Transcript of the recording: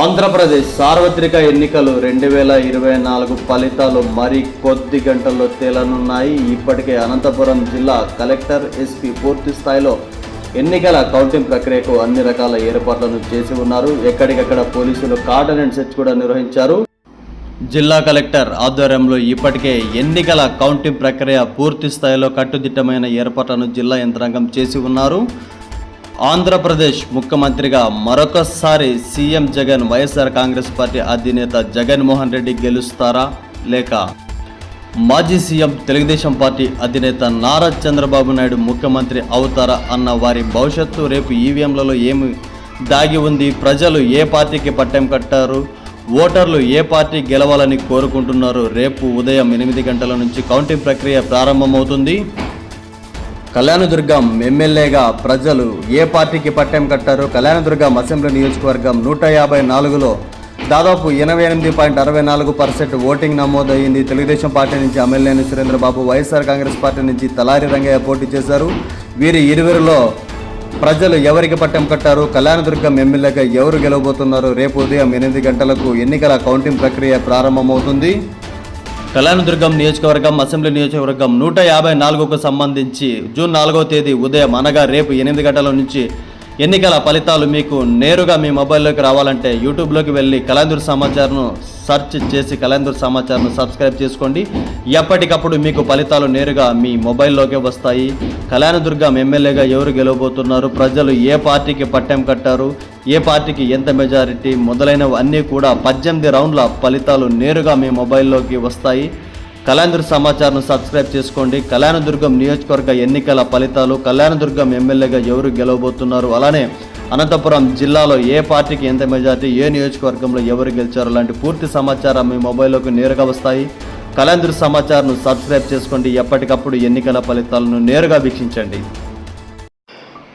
ఆంధ్రప్రదేశ్ సార్వత్రిక ఎన్నికలు రెండు వేల ఇరవై నాలుగు ఫలితాలు మరి కొద్ది గంటల్లో తేలనున్నాయి. ఇప్పటికే అనంతపురం జిల్లా కలెక్టర్ ఎస్పీ పూర్తి స్థాయిలో ఎన్నికల కౌంటింగ్ ప్రక్రియకు అన్ని రకాల ఏర్పాట్లను చేసి ఉన్నారు. ఎక్కడికక్కడ పోలీసులు కాటన్ అండ్ సెర్చ్ కూడా నిర్వహించారు. జిల్లా కలెక్టర్ ఆధ్వర్యంలో ఇప్పటికే ఎన్నికల కౌంటింగ్ ప్రక్రియ పూర్తి స్థాయిలో కట్టుదిట్టమైన ఏర్పాట్లను జిల్లా యంత్రాంగం చేసి ఉన్నారు. ఆంధ్రప్రదేశ్ ముఖ్యమంత్రిగా మరొకసారి CM Jagan YSR Congress party అధినేత జగన్మోహన్ రెడ్డి గెలుస్తారా లేక మాజీ సీఎం తెలుగుదేశం పార్టీ అధినేత నారా చంద్రబాబు నాయుడు ముఖ్యమంత్రి అవుతారా అన్న వారి భవిష్యత్తు రేపు ఈవీఎంలలో ఏమి దాగి ఉంది? ప్రజలు ఏ పార్టీకి పట్టం కట్టారు? ఓటర్లు ఏ పార్టీ గెలవాలని కోరుకుంటున్నారు? రేపు ఉదయం ఎనిమిది గంటల నుంచి కౌంటింగ్ ప్రక్రియ ప్రారంభమవుతుంది. కళ్యాణదుర్గం ఎమ్మెల్యేగా ప్రజలు ఏ పార్టీకి పట్టం కట్టారు కళ్యాణదుర్గం అసెంబ్లీ నియోజకవర్గం నూట యాభై నాలుగులో దాదాపు ఎనభై ఎనిమిది పాయింట్ అరవై నాలుగు పర్సెంట్ ఓటింగ్ నమోదయ్యింది. తెలుగుదేశం పార్టీ నుంచి ఎమ్మెల్యేని సురేంద్రబాబు వైఎస్ఆర్ కాంగ్రెస్ పార్టీ నుంచి తలారి రంగయ్య పోటీ చేశారు. వీరి ఇరువురిలో ప్రజలు ఎవరికి పట్టం కట్టారు? కళ్యాణదుర్గం ఎమ్మెల్యేగా ఎవరు గెలవబోతున్నారు? రేపు ఉదయం ఎనిమిది గంటలకు ఎన్నికల కౌంటింగ్ ప్రక్రియ ప్రారంభమవుతుంది. కళ్యాణదుర్గం నియోజకవర్గం అసెంబ్లీ నియోజకవర్గం నూట యాభై నాలుగుకు సంబంధించి జూన్ నాలుగో తేదీ ఉదయం అనగా రేపు ఎనిమిది గంటల నుంచి ఎన్నికల ఫలితాలు మీకు నేరుగా మీ మొబైల్లోకి రావాలంటే యూట్యూబ్లోకి వెళ్ళి కలాందూర్ సమాచారం సెర్చ్ చేసి కలాందూర్ సమాచారం సబ్స్క్రైబ్ చేసుకోండి. ఎప్పటికప్పుడు మీకు ఫలితాలు నేరుగా మీ మొబైల్లోకే వస్తాయి. కళ్యాణదుర్గం ఎమ్మెల్యేగా ఎవరు గెలవబోతున్నారు? ప్రజలు ఏ పార్టీకి పట్టం కట్టారు? ఏ పార్టీకి ఎంత మెజారిటీ మొదలైనవి అన్నీ కూడా పద్దెనిమిది రౌండ్ల ఫలితాలు నేరుగా మీ మొబైల్లోకి వస్తాయి. కళ్యాణదుర్గ సమాచారం సబ్స్క్రైబ్ చేసుకోండి. కళ్యాణదుర్గం నియోజకవర్గ ఎన్నికల ఫలితాలు కళ్యాణదుర్గం ఎమ్మెల్యేగా ఎవరు గెలవబోతున్నారు? అలానే అనంతపురం జిల్లాలో ఏ పార్టీకి ఎంత మెజారిటీ ఏ నియోజకవర్గంలో ఎవరు గెలిచారు? లాంటి పూర్తి సమాచారం మీ మొబైల్లోకి నేరుగా వస్తాయి. కళ్యాణదుర్గ సమాచారం సబ్స్క్రైబ్ చేసుకోండి. ఎప్పటికప్పుడు ఎన్నికల ఫలితాలను నేరుగా వీక్షించండి.